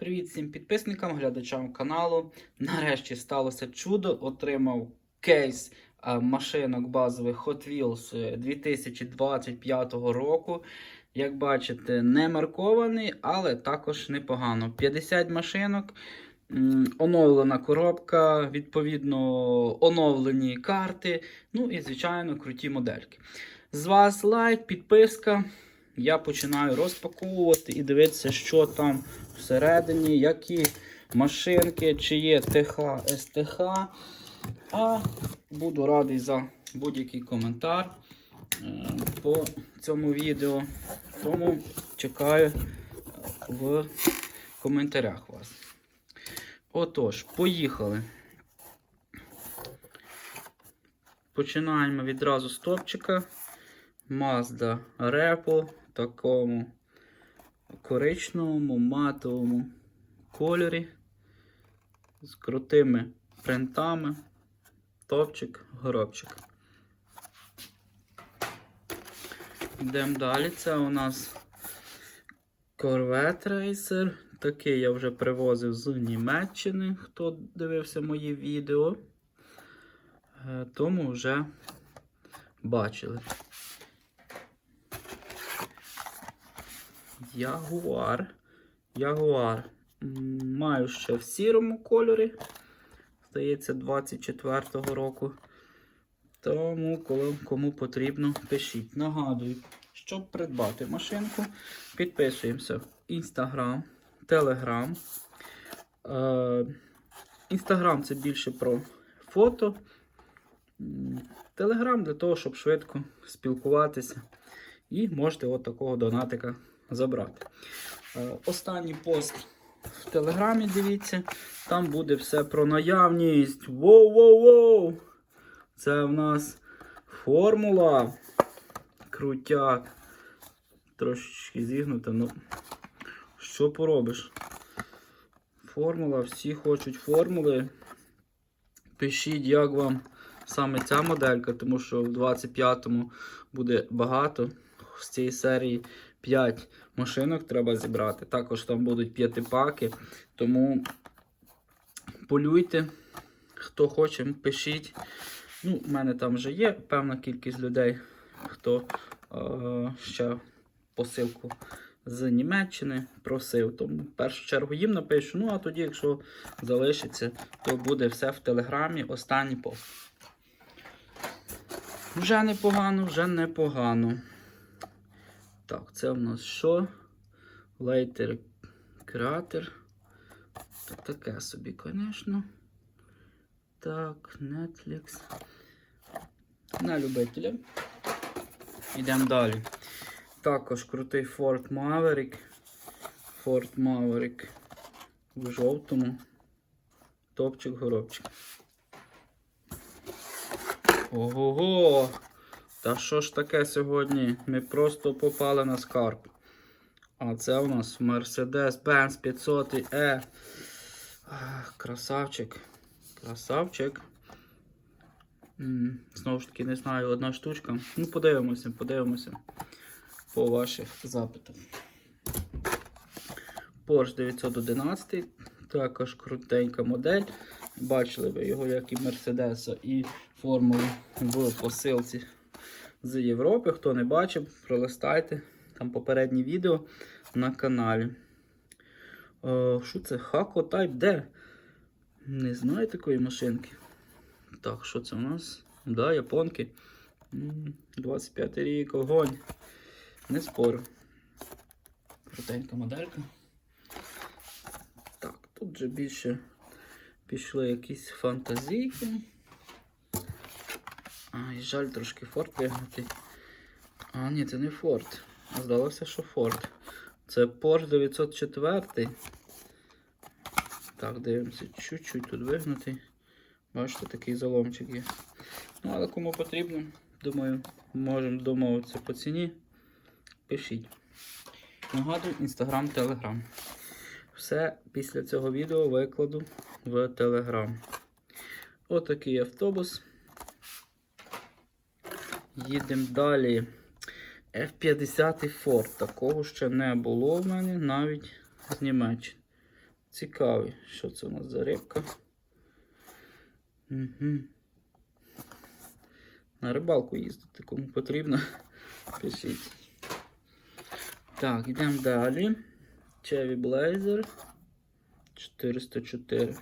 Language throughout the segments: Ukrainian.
Привіт всім підписникам, глядачам каналу. Нарешті сталося чудо. Отримав кейс е, машинок базових Hot Wheels е, 2025 року. Як бачите, не маркований, але також непогано. 50 машинок, оновлена коробка, відповідно, оновлені карти. Ну і, звичайно, круті модельки. З вас лайк, підписка. Я починаю розпаковувати і дивитися, що там всередині, які машинки, чи є ТХ, СТХ. А буду радий за будь-який коментар е, по цьому відео. Тому чекаю в коментарях вас. Отож, поїхали. Починаємо відразу з топчика. Mazda Repo такому коричневому матовому кольорі з крутими принтами. Топчик, горобчик. Йдемо далі. Це у нас Corvette Racer. Такий я вже привозив з Німеччини, хто дивився мої відео. Е, Тому вже бачили. Ягуар. Ягуар. Маю ще в сірому кольорі. Здається, 24-го року. Тому, коли, кому потрібно, пишіть. Нагадую, щоб придбати машинку, підписуємося в Telegram. Е, Instagram це більше про фото. М, Telegram для того, щоб швидко спілкуватися. І можете от такого донатика забрати. Е, Останній пост в Телеграмі, дивіться, там буде все про наявність. Воу-воу-воу! Це в нас формула. Крутяк. Трошечки зігнута, ну що поробиш? Формула, всі хочуть формули. Пишіть, як вам саме ця моделька, тому що в 25-му буде багато з цієї серії 5 машинок треба зібрати. Також там будуть п'ятипаки. Тому полюйте. Хто хоче, пишіть. Ну, У мене там вже є певна кількість людей, хто е, ще посилку з Німеччини просив. Тому в першу чергу їм напишу. Ну, а тоді, якщо залишиться, то буде все в телеграмі. Останній пост. Вже непогано, вже непогано. Так, це в нас що? Лейтер кратер. Та таке собі, звісно. Так, Netflix. На любителя. Йдемо далі. Також крутий Ford Maverick. Ford Maverick в жовтому. Топчик горобчик. Ого-го! Та що ж таке сьогодні? Ми просто попали на скарб. А це у нас Mercedes-Benz 500 E. Красавчик. Красавчик. Знову ж таки, не знаю, одна штучка. Ну, подивимося, подивимося по ваших запитах. Porsche 911. Також крутенька модель. Бачили ви його, як і Мерседеса, і формулу в посилці з Європи. Хто не бачив, пролистайте. Там попереднє відео на каналі. Е, Що це? Хако Type D? Не знаю такої машинки. Так, що це у нас? Да, японки. М, 25 рік, огонь. Не спорю. Крутенька моделька. Так, тут вже більше пішли якісь фантазійки. Ай, жаль трошки Форд вигнати. А, ні, це не Форд. А здалося, що Форд. Це Porsche 904. Так, дивимося, чуть-чуть тут вигнутий. Бачите, такий заломчик є. Ну, але кому потрібно, думаю, можемо домовитися по ціні. Пишіть. Нагадую, інстаграм, телеграм. Все після цього відео викладу в телеграм. Отакий автобус. Їдемо далі. F50 Ford. Такого ще не було в мене навіть з Німеччини. Цікавий, що це у нас за рибка. Угу. На рибалку їздити, кому потрібно, пишіть. Так, йдемо далі. Chevy Blazer 404.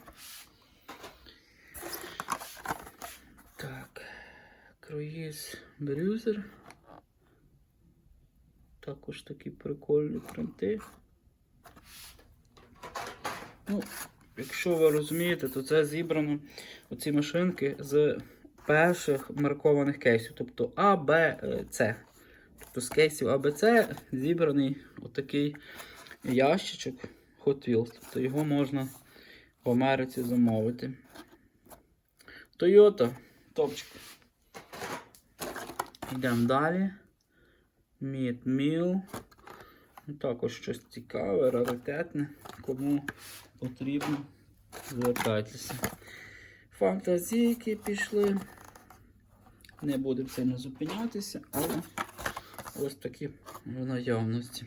Так. Круїз Брюзер. Також такі прикольні принти. Ну, якщо ви розумієте, то це зібрано оці машинки з перших маркованих кейсів, тобто А, Б, е, С. Тобто з кейсів А, зібраний отакий ящичок Hot Wheels. Тобто його можна в Америці замовити. Toyota, топчик. Йдемо далі. Мід Міл. Ну, Також щось цікаве, раритетне. Кому потрібно, звертайтеся. Фантазійки пішли. Не будемо сильно зупинятися, але ось такі в наявності.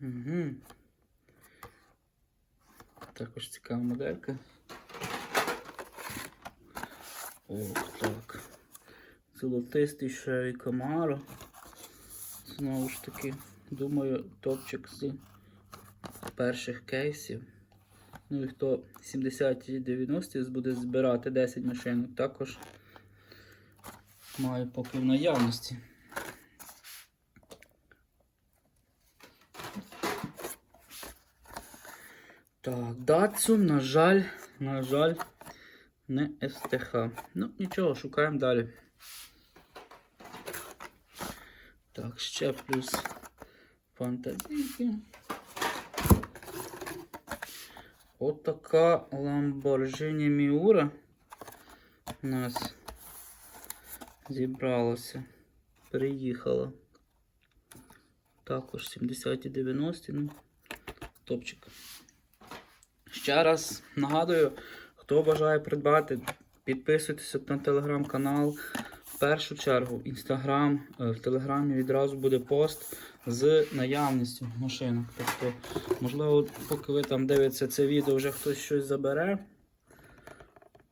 Угу. Також цікава моделька. Ох, так. Золотистий Chevy Camaro. Знову ж таки, думаю, топчик з перших кейсів. Ну і хто 70-ті 90-ті буде збирати 10 машинок, також має поки в наявності. Так, Датсу, на жаль, на жаль, не СТХ. Ну, нічого, шукаємо далі. Так, ще плюс фантазійки. Отака Lamborghini Miura у нас зібралася. Приїхала. Також 70-ті 90-ті, ну, топчик. Ще раз нагадую, хто бажає придбати, підписуйтесь на телеграм-канал. В першу чергу інстаграм, е, в телеграмі відразу буде пост з наявністю машинок. Тобто, можливо, поки ви там дивитеся це відео, вже хтось щось забере.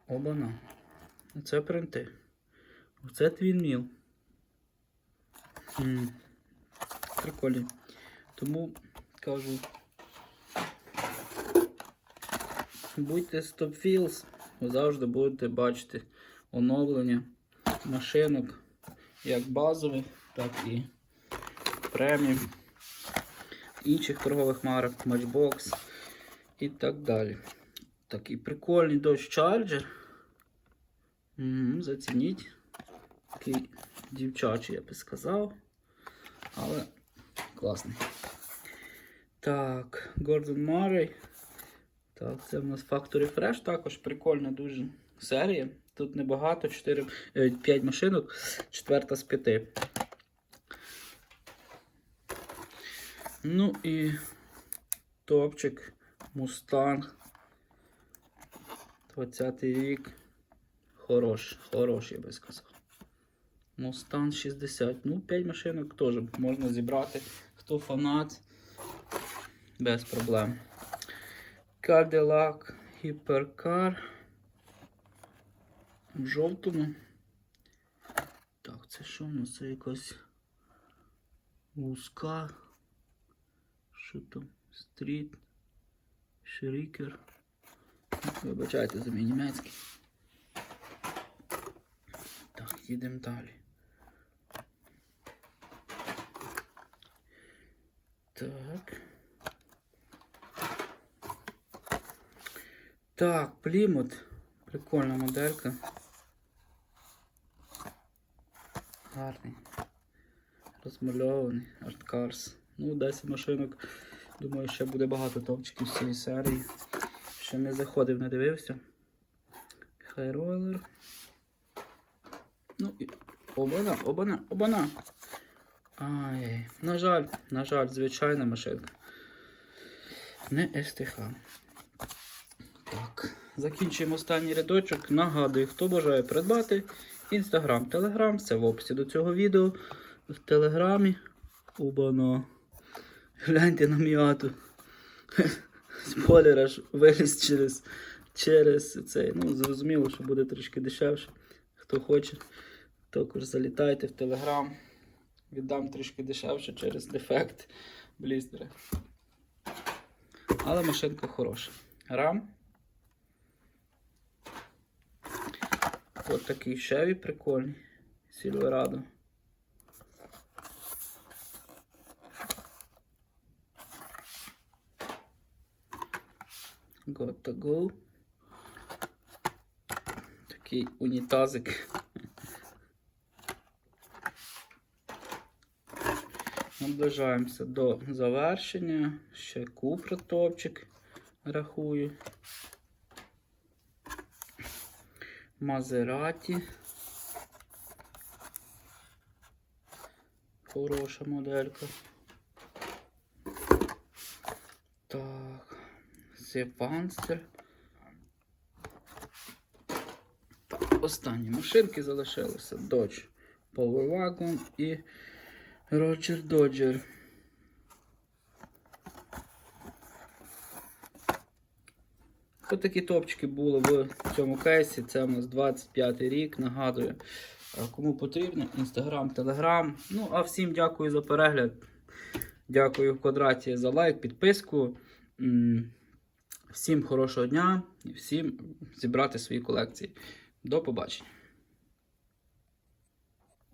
Обана. Це принти. Оце твінміл. Прикольно. Тому кажу. Будьте StopFeels, ви завжди будете бачити оновлення машинок як базових, так і преміум, інших торгових марок, Matchbox і так далі. Такий прикольний Dodge Charger. Зацініть. Такий дівчачий, я би сказав. Але класний. Так, Gordon Murray. Так, це в нас Factory Fresh, також прикольна дуже серія. Тут небагато, 4, 5 машинок, четверта з 5. Ну і топчик Mustang. 20 рік. Хорош, хорош, я би сказав. Mustang 60. Ну, 5 машинок теж можна зібрати. Хто фанат, без проблем. Cadillac Hypercar. В жовтому. Так, це що в нас? Це якась вузька. Що там? Стріт. Шрікер. Вибачайте за мій німецький. Так, їдемо далі. Так. Так, Плімут. Прикольна моделька. Гарний. Розмальований. Арткарс. Ну, 10 машинок. Думаю, ще буде багато топчиків з цієї серії. Ще не заходив, не дивився. Хайройлер. Ну і. Обана, обана, обана. Ай, на жаль, на жаль, звичайна машинка. Не СТХ. Закінчуємо останній рядочок. Нагадую, хто бажає придбати. Інстаграм, Телеграм, це в описі до цього відео. В Телеграмі. Обано. Гляньте на м'яту. Спойлер аж виліз через, через цей. Ну, зрозуміло, що буде трішки дешевше. Хто хоче, також залітайте в Телеграм. Віддам трішки дешевше через дефект блістера. Але машинка хороша. Рам. Ось такий Chevy прикольний. Silverado. Got to go. Такий унітазик. Наближаємося до завершення. Ще купра топчик рахую. Мазераті. Хороша моделька. Так. Сепанстер. Так, останні машинки залишилися. Dodge Power Wagon і Roger Dodger. Ось такі топчики були в цьому кейсі. Це у нас 25 рік. Нагадую, е, кому потрібно, інстаграм, телеграм. Ну, а всім дякую за перегляд. Дякую в квадраті за лайк, підписку. Всім хорошого дня і всім зібрати свої колекції. До побачення.